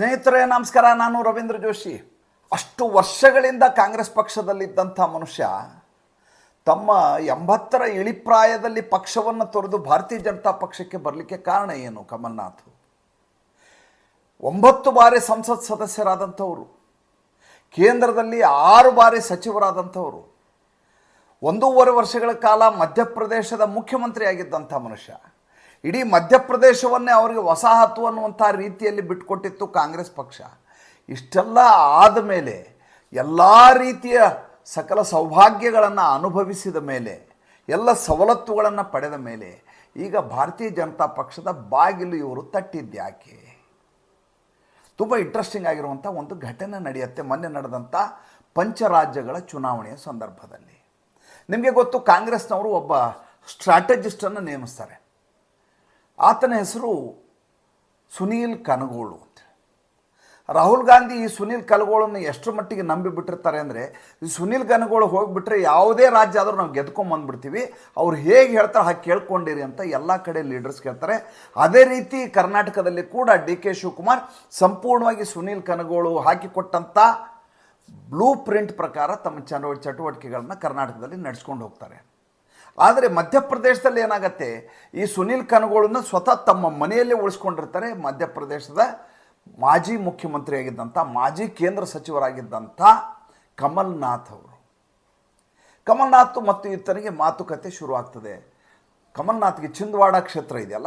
ಸ್ನೇಹಿತರೇ, ನಮಸ್ಕಾರ. ನಾನು ರವೀಂದ್ರ ಜೋಶಿ. ಅಷ್ಟು ವರ್ಷಗಳಿಂದ ಕಾಂಗ್ರೆಸ್ ಪಕ್ಷದಲ್ಲಿದ್ದಂಥ ಮನುಷ್ಯ ತಮ್ಮ ಎಂಬತ್ತರ ಇಳಿಪ್ರಾಯದಲ್ಲಿ ಪಕ್ಷವನ್ನು ತೊರೆದು ಭಾರತೀಯ ಜನತಾ ಪಕ್ಷಕ್ಕೆ ಬರಲಿಕ್ಕೆ ಕಾರಣ ಏನು, ಕಮಲ್ನಾಥ್? ಒಂಬತ್ತು ಬಾರಿ ಸಂಸತ್ ಸದಸ್ಯರಾದಂಥವರು, ಕೇಂದ್ರದಲ್ಲಿ ಆರು ಬಾರಿ ಸಚಿವರಾದಂಥವರು, ಒಂದೂವರೆ ವರ್ಷಗಳ ಕಾಲ ಮಧ್ಯಪ್ರದೇಶದ ಮುಖ್ಯಮಂತ್ರಿಯಾಗಿದ್ದಂಥ ಮನುಷ್ಯ. ಇಡೀ ಮಧ್ಯಪ್ರದೇಶವನ್ನೇ ಅವರಿಗೆ ವಸಾಹತು ಅನ್ನುವಂಥ ರೀತಿಯಲ್ಲಿ ಬಿಟ್ಟುಕೊಟ್ಟಿತ್ತು ಕಾಂಗ್ರೆಸ್ ಪಕ್ಷ. ಇಷ್ಟೆಲ್ಲ ಆದ ಮೇಲೆ, ಎಲ್ಲ ರೀತಿಯ ಸಕಲ ಸೌಭಾಗ್ಯಗಳನ್ನು ಅನುಭವಿಸಿದ ಮೇಲೆ, ಎಲ್ಲ ಸವಲತ್ತುಗಳನ್ನು ಪಡೆದ ಮೇಲೆ, ಈಗ ಭಾರತೀಯ ಜನತಾ ಪಕ್ಷದ ಬಾಗಿಲು ಇವರು ತಟ್ಟಿದ್ಯಾಕೆ ತುಂಬ ಇಂಟ್ರೆಸ್ಟಿಂಗ್ ಆಗಿರುವಂಥ ಒಂದು ಘಟನೆ ನಡೆಯುತ್ತೆ ಮೊನ್ನೆ ನಡೆದಂಥ ಪಂಚರಾಜ್ಯಗಳ ಚುನಾವಣೆಯ ಸಂದರ್ಭದಲ್ಲಿ. ನಿಮಗೆ ಗೊತ್ತು, ಕಾಂಗ್ರೆಸ್ನವರು ಒಬ್ಬ ಸ್ಟ್ರಾಟಜಿಸ್ಟನ್ನು ನೇಮಿಸ್ತಾರೆ. ಆತನ ಹೆಸರು ಸುನೀಲ್ ಕನಗೋಳು ಅಂತ. ರಾಹುಲ್ ಗಾಂಧಿ ಈ ಸುನೀಲ್ ಕನಗೋಳನ್ನು ಎಷ್ಟರ ಮಟ್ಟಿಗೆ ನಂಬಿ ಬಿಟ್ಟಿರ್ತಾರೆ ಅಂದರೆ, ಈ ಸುನೀಲ್ ಕನಗೋಳು ಹೋಗಿಬಿಟ್ರೆ ಯಾವುದೇ ರಾಜ್ಯ ಆದರೂ ನಾವು ಗೆದ್ಕೊಂಬಂದ್ಬಿಡ್ತೀವಿ ಅವ್ರು ಹೇಗೆ ಹೇಳ್ತಾರೆ ಹಾಗೆ ಕೇಳ್ಕೊಂಡಿರಿ ಅಂತ ಎಲ್ಲ ಕಡೆ ಲೀಡರ್ಸ್ ಕೇಳ್ತಾರೆ. ಅದೇ ರೀತಿ ಕರ್ನಾಟಕದಲ್ಲಿ ಕೂಡ ಡಿ ಕೆ ಶಿವಕುಮಾರ್ ಸಂಪೂರ್ಣವಾಗಿ ಸುನೀಲ್ ಕನಗೋಳು ಹಾಕಿಕೊಟ್ಟಂಥ ಬ್ಲೂ ಪ್ರಿಂಟ್ ಪ್ರಕಾರ ತಮ್ಮ ಚಟುವಟಿಕೆಗಳನ್ನು ಚಟುವಟಿಕೆಗಳನ್ನ ಕರ್ನಾಟಕದಲ್ಲಿ ನಡೆಸ್ಕೊಂಡು ಹೋಗ್ತಾರೆ. ಆದರೆ ಮಧ್ಯಪ್ರದೇಶದಲ್ಲಿ ಏನಾಗತ್ತೆ? ಈ ಸುನೀಲ್ ಕನಗೋಳನ್ನ ಸ್ವತಃ ತಮ್ಮ ಮನೆಯಲ್ಲೇ ಉಳಿಸ್ಕೊಂಡಿರ್ತಾರೆ. ಮಧ್ಯಪ್ರದೇಶದ ಮಾಜಿ ಮುಖ್ಯಮಂತ್ರಿಯಾಗಿದ್ದಂಥ ಮಾಜಿ ಕೇಂದ್ರ ಸಚಿವರಾಗಿದ್ದಂಥ ಕಮಲ್ನಾಥ್ ಅವರು. ಕಮಲ್ನಾಥ್ ಮತ್ತು ಈತನಿಗೆ ಮಾತುಕತೆ ಶುರುವಾಗ್ತದೆ ಕಮಲ್ನಾಥ್ಗೆ ಚಿಂದವಾಡ ಕ್ಷೇತ್ರ ಇದೆಯಲ್ಲ?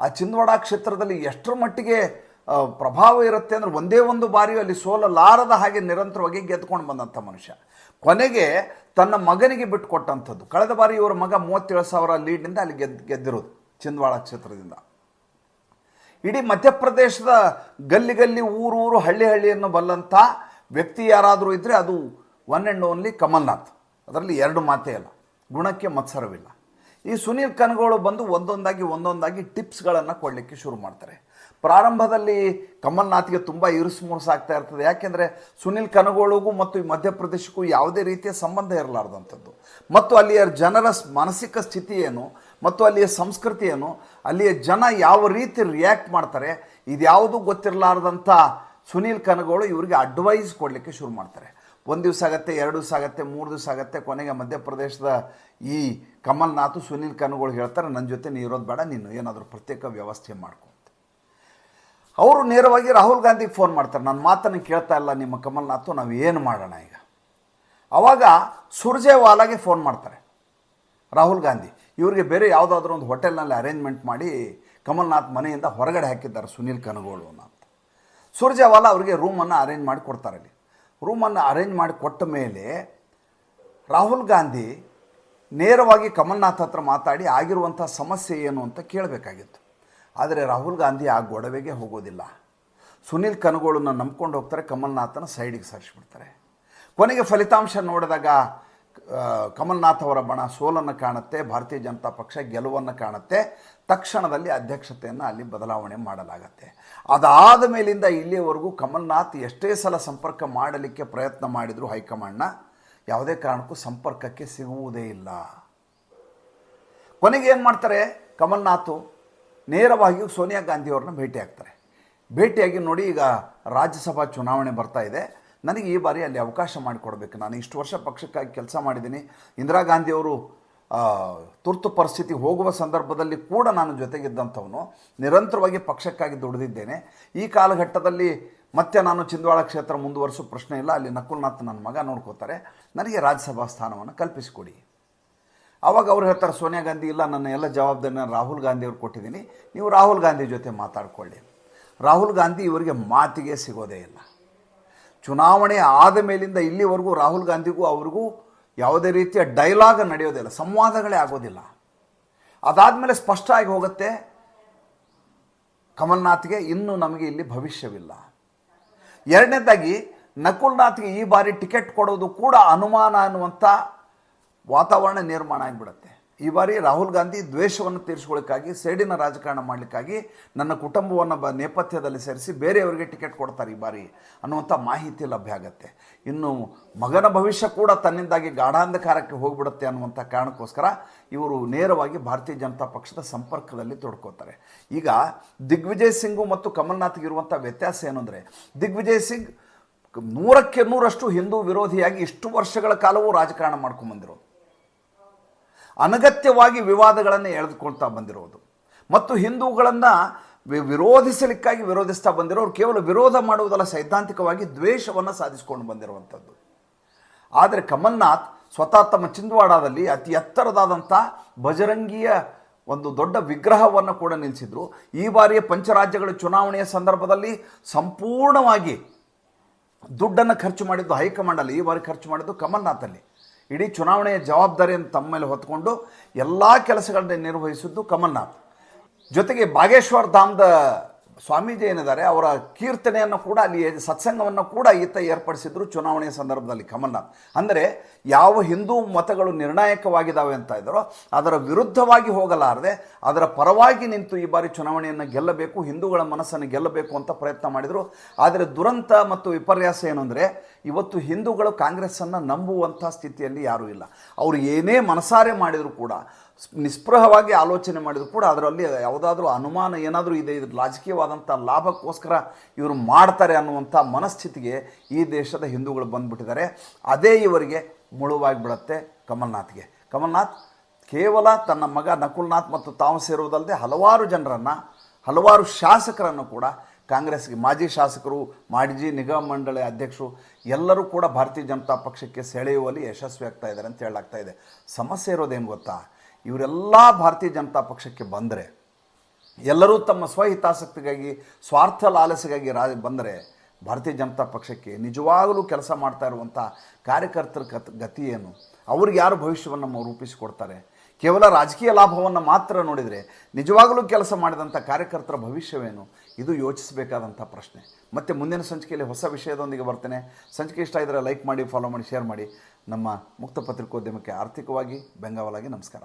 ಆ ಚಿಂದವಾಡ ಕ್ಷೇತ್ರದಲ್ಲಿ ಎಷ್ಟರ ಮಟ್ಟಿಗೆ ಪ್ರಭಾವ ಇರುತ್ತೆ ಅಂದರೆ ಒಂದೇ ಒಂದು ಬಾರಿಯೂ ಅಲ್ಲಿ ಸೋಲಲಾರದ ಹಾಗೆ ನಿರಂತರವಾಗಿ ಗೆದ್ಕೊಂಡು ಬಂದಂಥ ಮನುಷ್ಯ. ಕೊನೆಗೆ ತನ್ನ ಮಗನಿಗೆ ಬಿಟ್ಟು ಕೊಟ್ಟಂಥದ್ದು ಕಳೆದ ಬಾರಿ ಇವರ ಮಗ ಮೂವತ್ತೇಳು ಸಾವಿರ ಲೀಡ್ನಿಂದ ಅಲ್ಲಿ ಗೆದ್ದು ಗೆದ್ದಿರೋದು ಚಿಂದವಾಡ ಕ್ಷೇತ್ರದಿಂದ. ಇಡೀ ಮಧ್ಯಪ್ರದೇಶದ ಗಲ್ಲಿ ಗಲ್ಲಿ ಊರು ಊರು ಹಳ್ಳಿ ಹಳ್ಳಿಯನ್ನು ಬಲ್ಲಂಥ ವ್ಯಕ್ತಿ ಯಾರಾದರೂ ಇದ್ದರೆ ಅದು ಒನ್ ಆ್ಯಂಡ್ ಓನ್ಲಿ ಕಮಲ್ನಾಥ್. ಅದರಲ್ಲಿ ಎರಡು ಮಾತೇ ಅಲ್ಲ. ಗುಣಕ್ಕೆ ಮತ್ಸರವಿಲ್ಲ. ಈ ಸುನೀಲ್ ಕನ್ಗೋಳು ಬಂದು ಒಂದೊಂದಾಗಿ ಒಂದೊಂದಾಗಿ ಟಿಪ್ಸ್ಗಳನ್ನು ಕೊಡಲಿಕ್ಕೆ ಶುರು ಮಾಡ್ತಾರೆ. ಪ್ರಾರಂಭದಲ್ಲಿ ಕಮಲ್ನಾಥ್ಗೆ ತುಂಬ ಇರುಸು ಮುರುಸು ಆಗ್ತಾ ಇರ್ತದೆ. ಯಾಕೆಂದರೆ ಸುನೀಲ್ ಕನಗೋಳಿಗೂ ಮತ್ತು ಈ ಮಧ್ಯಪ್ರದೇಶಕ್ಕೂ ಯಾವುದೇ ರೀತಿಯ ಸಂಬಂಧ ಇರಲಾರ್ದಂಥದ್ದು. ಮತ್ತು ಅಲ್ಲಿಯ ಜನರ ಮಾನಸಿಕ ಸ್ಥಿತಿ ಏನು, ಮತ್ತು ಅಲ್ಲಿಯ ಸಂಸ್ಕೃತಿ ಏನು, ಅಲ್ಲಿಯ ಜನ ಯಾವ ರೀತಿ ರಿಯಾಕ್ಟ್ ಮಾಡ್ತಾರೆ, ಇದ್ಯಾವುದು ಗೊತ್ತಿರಲಾರ್ದಂಥ ಸುನೀಲ್ ಕನಗೋಳು ಇವರಿಗೆ ಅಡ್ವೈಸ್ ಕೊಡಲಿಕ್ಕೆ ಶುರು ಮಾಡ್ತಾರೆ. ಒಂದು ದಿವಸ ಆಗತ್ತೆ, ಎರಡು ದಿವಸ ಆಗತ್ತೆ, ಮೂರು ದಿವಸ ಆಗತ್ತೆ, ಕೊನೆಗೆ ಮಧ್ಯಪ್ರದೇಶದ ಈ ಕಮಲ್ನಾಥ್, ಸುನೀಲ್ ಕನ್ಗಳು ಹೇಳ್ತಾರೆ ನನ್ನ ಜೊತೆ ನೀ ಇರೋದು ಬೇಡ, ನೀನು ಏನಾದರೂ ಪ್ರತ್ಯೇಕ ವ್ಯವಸ್ಥೆ ಮಾಡ್ಕೊ ಅವರು ನೇರವಾಗಿ ರಾಹುಲ್ ಗಾಂಧಿಗೆ ಫೋನ್ ಮಾಡ್ತಾರೆ ನನ್ನ ಮಾತನ್ನು ಕೇಳ್ತಾ ಇಲ್ಲ, ನಿಮ್ಮ ಕಮಲ್ನಾಥು, ನಾವು ಏನು ಮಾಡೋಣ ಈಗ? ಆವಾಗ ಸುರ್ಜೇವಾಲಾಗೆ ಫೋನ್ ಮಾಡ್ತಾರೆ, ರಾಹುಲ್ ಗಾಂಧಿ, ಇವರಿಗೆ ಬೇರೆ ಯಾವುದಾದ್ರೂ ಒಂದು ಹೋಟೆಲ್ನಲ್ಲಿ ಅರೇಂಜ್ಮೆಂಟ್ ಮಾಡಿ ಕಮಲ್ನಾಥ್ ಮನೆಯಿಂದ ಹೊರಗಡೆ ಹಾಕಿದ್ದಾರೆ ಸುನೀಲ್ ಕನಗೋಳು ಅಂತ. ಸುರ್ಜೇವಾಲಾ ಅವರಿಗೆ ರೂಮನ್ನು ಅರೇಂಜ್ ಮಾಡಿ ಕೊಡ್ತಾರೆ ಅಲ್ಲಿ. ರೂಮನ್ನು ಅರೇಂಜ್ ಮಾಡಿ ಕೊಟ್ಟ ಮೇಲೆ ರಾಹುಲ್ ಗಾಂಧಿ ನೇರವಾಗಿ ಕಮಲ್ನಾಥ್ ಹತ್ರ ಮಾತಾಡಿ ಆಗಿರುವಂಥ ಸಮಸ್ಯೆ ಏನು ಅಂತ ಕೇಳಬೇಕಾಗಿತ್ತು. ಆದರೆ ರಾಹುಲ್ ಗಾಂಧಿ ಆ ಗೊಡವೆಗೆ ಹೋಗೋದಿಲ್ಲ. ಸುನೀಲ್ ಕನಗೋಳನ್ನ ನಂಬ್ಕೊಂಡು ಹೋಗ್ತಾರೆ ಕಮಲ್ನಾಥನ ಸೈಡಿಗೆ ಸರಿಸ್ಬಿಡ್ತಾರೆ. ಕೊನೆಗೆ ಫಲಿತಾಂಶ ನೋಡಿದಾಗ ಕಮಲ್ನಾಥ್ ಅವರ ಬಣ ಸೋಲನ್ನು ಕಾಣುತ್ತೆ, ಭಾರತೀಯ ಜನತಾ ಪಕ್ಷ ಗೆಲುವನ್ನು ಕಾಣುತ್ತೆ, ತಕ್ಷಣದಲ್ಲಿ ಅಧ್ಯಕ್ಷತೆಯನ್ನು ಅಲ್ಲಿ ಬದಲಾವಣೆ ಮಾಡಲಾಗತ್ತೆ. ಅದಾದ ಮೇಲಿಂದ ಇಲ್ಲಿಯವರೆಗೂ ಕಮಲ್ನಾಥ್ ಎಷ್ಟೇ ಸಲ ಸಂಪರ್ಕ ಮಾಡಲಿಕ್ಕೆ ಪ್ರಯತ್ನ ಮಾಡಿದರೂ ಹೈಕಮಾಂಡ್ನ ಯಾವುದೇ ಕಾರಣಕ್ಕೂ ಸಂಪರ್ಕಕ್ಕೆ ಸಿಗುವುದೇ ಇಲ್ಲ. ಕೊನೆಗೆ ಏನು ಮಾಡ್ತಾರೆ? ಕಮಲ್ನಾಥು ನೇರವಾಗಿ ಸೋನಿಯಾ ಗಾಂಧಿಯವ್ರನ್ನ ಭೇಟಿ ಆಗ್ತಾರೆ ಭೇಟಿಯಾಗಿ ನೋಡಿ ಈಗ ರಾಜ್ಯಸಭಾ ಚುನಾವಣೆ ಬರ್ತಾ ಇದೆ. ನನಗೆ ಈ ಬಾರಿ ಅಲ್ಲಿ ಅವಕಾಶ ಮಾಡಿಕೊಡ್ಬೇಕು. ನಾನು ಇಷ್ಟು ವರ್ಷ ಪಕ್ಷಕ್ಕಾಗಿ ಕೆಲಸ ಮಾಡಿದ್ದೀನಿ. ಇಂದಿರಾ ಗಾಂಧಿಯವರು ತುರ್ತು ಪರಿಸ್ಥಿತಿ ಹೋಗುವ ಸಂದರ್ಭದಲ್ಲಿ ಕೂಡ ನಾನು ಜೊತೆಗಿದ್ದಂಥವನು. ನಿರಂತರವಾಗಿ ಪಕ್ಷಕ್ಕಾಗಿ ದುಡಿದಿದ್ದೇನೆ. ಈ ಕಾಲಘಟ್ಟದಲ್ಲಿ ಮತ್ತೆ ನಾನು ಚಿಂದವಾಡ ಕ್ಷೇತ್ರ ಮುಂದುವರಿಸೋ ಪ್ರಶ್ನೆ ಇಲ್ಲ. ಅಲ್ಲಿ ನಕುಲ್ನಾಥ್ ನನ್ನ ಮಗ ನೋಡ್ಕೋತಾರೆ. ನನಗೆ ರಾಜ್ಯಸಭಾ ಸ್ಥಾನವನ್ನು ಕಲ್ಪಿಸಿಕೊಡಿ. ಆವಾಗ ಅವ್ರು ಹೇಳ್ತಾರೆ, ಸೋನಿಯಾ ಗಾಂಧಿ ಇಲ್ಲ, ನನ್ನ ಎಲ್ಲ ಜವಾಬ್ದಾರಿನ ರಾಹುಲ್ ಗಾಂಧಿ ಅವ್ರು ಕೊಟ್ಟಿದ್ದೀನಿ. ನೀವು ರಾಹುಲ್ ಗಾಂಧಿ ಜೊತೆ ಮಾತಾಡ್ಕೊಳ್ಳಿ. ರಾಹುಲ್ ಗಾಂಧಿ ಇವರಿಗೆ ಮಾತಿಗೆ ಸಿಗೋದೇ ಇಲ್ಲ. ಚುನಾವಣೆ ಆದ ಮೇಲಿಂದ ಇಲ್ಲಿವರೆಗೂ ರಾಹುಲ್ ಗಾಂಧಿಗೂ ಅವ್ರಿಗೂ ಯಾವುದೇ ರೀತಿಯ ಡೈಲಾಗ್ ನಡೆಯೋದಿಲ್ಲ ಸಂವಾದಗಳೇ ಆಗೋದಿಲ್ಲ. ಅದಾದಮೇಲೆ ಸ್ಪಷ್ಟ ಆಗಿ ಹೋಗುತ್ತೆ, ಕಮಲ್ನಾಥ್ಗೆ ಇನ್ನೂ ನಮಗೆ ಇಲ್ಲಿ ಭವಿಷ್ಯವಿಲ್ಲ. ಎರಡನೇದಾಗಿ, ನಕುಲ್ನಾಥ್ಗೆ ಈ ಬಾರಿ ಟಿಕೆಟ್ ಕೊಡೋದು ಕೂಡ ಅನುಮಾನ ಅನ್ನುವಂಥ ವಾತಾವರಣ ನಿರ್ಮಾಣ ಆಗಿಬಿಡುತ್ತೆ. ಈ ಬಾರಿ ರಾಹುಲ್ ಗಾಂಧಿ ದ್ವೇಷವನ್ನು ತೀರಿಸ್ಕೊಳ್ಳಿಕ್ಕಾಗಿ, ಸೇಡಿನ ರಾಜಕಾರಣ ಮಾಡಲಿಕ್ಕಾಗಿ ನನ್ನ ಕುಟುಂಬವನ್ನು ಬ, ನೇಪಥ್ಯದಲ್ಲಿ ಸೇರಿಸಿ ಬೇರೆಯವರಿಗೆ ಟಿಕೆಟ್ ಕೊಡ್ತಾರೆ ಈ ಬಾರಿ ಅನ್ನುವಂಥ ಮಾಹಿತಿ ಲಭ್ಯ ಆಗುತ್ತೆ. ಇನ್ನು ಮಗನ ಭವಿಷ್ಯ ಕೂಡ ತನ್ನಿಂದಾಗಿ ಗಾಢಾಂಧಕಾರಕ್ಕೆ ಹೋಗ್ಬಿಡುತ್ತೆ ಅನ್ನುವಂಥ ಕಾರಣಕ್ಕೋಸ್ಕರ ಇವರು ನೇರವಾಗಿ ಭಾರತೀಯ ಜನತಾ ಪಕ್ಷದ ಸಂಪರ್ಕದಲ್ಲಿ ತೊಡ್ಕೋತಾರೆ. ಈಗ ದಿಗ್ವಿಜಯ್ ಸಿಂಗು ಮತ್ತು ಕಮಲ್ನಾಥ್ಗೆ ಇರುವಂಥ ವ್ಯತ್ಯಾಸ ಏನು ಅಂದರೆ, ದಿಗ್ವಿಜಯ್ ಸಿಂಗ್ ನೂರಕ್ಕೆ ನೂರಷ್ಟು ಹಿಂದೂ ವಿರೋಧಿಯಾಗಿ ಇಷ್ಟು ವರ್ಷಗಳ ಕಾಲವೂ ರಾಜಕಾರಣ ಮಾಡ್ಕೊಂಬಂದಿರೋದು ಅನಗತ್ಯವಾಗಿ ವಿವಾದಗಳನ್ನು ಎಳೆದುಕೊಳ್ತಾ ಬಂದಿರೋದು. ಮತ್ತು ಹಿಂದೂಗಳನ್ನು ವಿರೋಧಿಸಲಿಕ್ಕಾಗಿ ವಿರೋಧಿಸ್ತಾ ಬಂದಿರೋರು ಕೇವಲ ವಿರೋಧ ಮಾಡುವುದಲ್ಲ, ಸೈದ್ಧಾಂತಿಕವಾಗಿ ದ್ವೇಷವನ್ನು ಸಾಧಿಸಿಕೊಂಡು ಬಂದಿರುವಂಥದ್ದು ಆದರೆ ಕಮಲ್ನಾಥ್ ಸ್ವತಃ ತಮ್ಮ ಚಿಂದವಾಡದಲ್ಲಿ ಅತಿ ಎತ್ತರದಾದಂಥ ಬಜರಂಗಿಯ ಒಂದು ದೊಡ್ಡ ವಿಗ್ರಹವನ್ನು ಕೂಡ ನಿಲ್ಲಿಸಿದ್ರು ಈ ಬಾರಿಯ ಪಂಚರಾಜ್ಯಗಳ ಚುನಾವಣೆಯ ಸಂದರ್ಭದಲ್ಲಿ ಸಂಪೂರ್ಣವಾಗಿ ದುಡ್ಡನ್ನು ಖರ್ಚು ಮಾಡಿದ್ದು ಹೈಕಮಾಂಡಲ್ಲಿ, ಈ ಬಾರಿ ಖರ್ಚು ಮಾಡಿದ್ದು ಕಮಲ್ನಾಥಲ್ಲಿ. ಇಡೀ ಚುನಾವಣೆಯ ಜವಾಬ್ದಾರಿಯನ್ನು ತಮ್ಮ ಮೇಲೆ ಹೊತ್ಕೊಂಡು ಎಲ್ಲ ಕೆಲಸಗಳನ್ನ ನಿರ್ವಹಿಸಿದ್ದು ಕಮಲ್ನಾಥ್. ಜೊತೆಗೆ ಬಾಗೇಶ್ವರ್ ಧಾಮದ ಸ್ವಾಮೀಜಿ ಏನಿದ್ದಾರೆ, ಅವರ ಕೀರ್ತನೆಯನ್ನು ಕೂಡ ಅಲ್ಲಿ ಸತ್ಸಂಗವನ್ನು ಕೂಡ ಈತ ಏರ್ಪಡಿಸಿದ್ರು ಚುನಾವಣೆಯ ಸಂದರ್ಭದಲ್ಲಿ ಕಮಲ್ನಾಥ್. ಅಂದರೆ ಯಾವ ಹಿಂದೂ ಮತಗಳು ನಿರ್ಣಾಯಕವಾಗಿದ್ದಾವೆ ಅಂತ ಇದ್ದಾರೋ ಅದರ ವಿರುದ್ಧವಾಗಿ ಹೋಗಲಾರದೆ, ಅದರ ಪರವಾಗಿ ನಿಂತು ಈ ಬಾರಿ ಚುನಾವಣೆಯನ್ನು ಗೆಲ್ಲಬೇಕು, ಹಿಂದೂಗಳ ಮನಸ್ಸನ್ನು ಗೆಲ್ಲಬೇಕು ಅಂತ ಪ್ರಯತ್ನ ಮಾಡಿದರು. ಆದರೆ ದುರಂತ ಮತ್ತು ವಿಪರ್ಯಾಸ ಏನು ಇವತ್ತು ಹಿಂದೂಗಳು ಕಾಂಗ್ರೆಸ್ಸನ್ನು ನಂಬುವಂಥ ಸ್ಥಿತಿಯಲ್ಲಿ ಯಾರೂ ಇಲ್ಲ. ಅವರು ಏನೇ ಮನಸಾರೆ ಮಾಡಿದರೂ ಕೂಡ, ನಿಸ್ಪೃಹವಾಗಿ ಆಲೋಚನೆ ಮಾಡಿದರೂ ಕೂಡ, ಅದರಲ್ಲಿ ಯಾವುದಾದ್ರೂ ಅನುಮಾನ ಏನಾದರೂ ಇದೆ, ಇದ್ರ ರಾಜಕೀಯವಾದಂಥ ಲಾಭಕ್ಕೋಸ್ಕರ ಇವರು ಮಾಡ್ತಾರೆ ಅನ್ನುವಂಥ ಮನಸ್ಥಿತಿಗೆ ಈ ದೇಶದ ಹಿಂದೂಗಳು ಬಂದ್ಬಿಟ್ಟಿದ್ದಾರೆ. ಅದೇ ಇವರಿಗೆ ಮುಳುವಾಗಿ ಬಿಡುತ್ತೆ ಕಮಲ್ನಾಥ್ಗೆ. ಕಮಲ್ನಾಥ್ ಕೇವಲ ತನ್ನ ಮಗ ನಕುಲ್ನಾಥ್ ಮತ್ತು ತಾವು ಸೇರುವುದಲ್ಲದೆ ಹಲವಾರು ಜನರನ್ನು, ಹಲವಾರು ಶಾಸಕರನ್ನು ಕೂಡ ಕಾಂಗ್ರೆಸ್ಗೆ ಮಾಜಿ ಶಾಸಕರು, ಮಾಜಿ ನಿಗಮ ಮಂಡಳಿ ಅಧ್ಯಕ್ಷರು ಎಲ್ಲರೂ ಕೂಡ ಭಾರತೀಯ ಜನತಾ ಪಕ್ಷಕ್ಕೆ ಸೆಳೆಯುವಲ್ಲಿ ಯಶಸ್ವಿ ಆಗ್ತಾ ಇದ್ದಾರೆ ಅಂತ ಹೇಳಲಾಗ್ತಾ ಇದೆ. ಸಮಸ್ಯೆ ಇರೋದೇನು ಗೊತ್ತಾ? ಇವರೆಲ್ಲ ಭಾರತೀಯ ಜನತಾ ಪಕ್ಷಕ್ಕೆ ಬಂದರೆ, ಎಲ್ಲರೂ ತಮ್ಮ ಸ್ವಹಿತಾಸಕ್ತಿಗಾಗಿ, ಸ್ವಾರ್ಥ ಲಾಲಸೆಗಾಗಿ ರಾ, ಬಂದರೆ ಭಾರತೀಯ ಜನತಾ ಪಕ್ಷಕ್ಕೆ ನಿಜವಾಗಲೂ ಕೆಲಸ ಮಾಡ್ತಾ ಇರುವಂಥ ಕಾರ್ಯಕರ್ತರ ಕತ್ ಗತಿ ಏನು ಅವ್ರಿಗೆ ಯಾರು ಭವಿಷ್ಯವನ್ನು ನಾವು ರೂಪಿಸಿಕೊಡ್ತಾರೆ? ಕೇವಲ ರಾಜಕೀಯ ಲಾಭವನ್ನು ಮಾತ್ರ ನೋಡಿದರೆ ನಿಜವಾಗಲೂ ಕೆಲಸ ಮಾಡಿದಂಥ ಕಾರ್ಯಕರ್ತರ ಭವಿಷ್ಯವೇನು? ಇದು ಯೋಚಿಸಬೇಕಾದಂಥ ಪ್ರಶ್ನೆ. ಮತ್ತು ಮುಂದಿನ ಸಂಚಿಕೆಯಲ್ಲಿ ಹೊಸ ವಿಷಯದೊಂದಿಗೆ ಬರ್ತೇನೆ. ಸಂಚಿಕೆ ಇಷ್ಟ ಇದ್ದರೆ ಲೈಕ್ ಮಾಡಿ, ಫಾಲೋ ಮಾಡಿ, ಶೇರ್ ಮಾಡಿ. ನಮ್ಮ ಮುಕ್ತ ಪತ್ರಿಕೋದ್ಯಮಕ್ಕೆ ಆರ್ಥಿಕವಾಗಿ ಬೆಂಗಾವಲಾಗಿ ನಮಸ್ಕಾರ.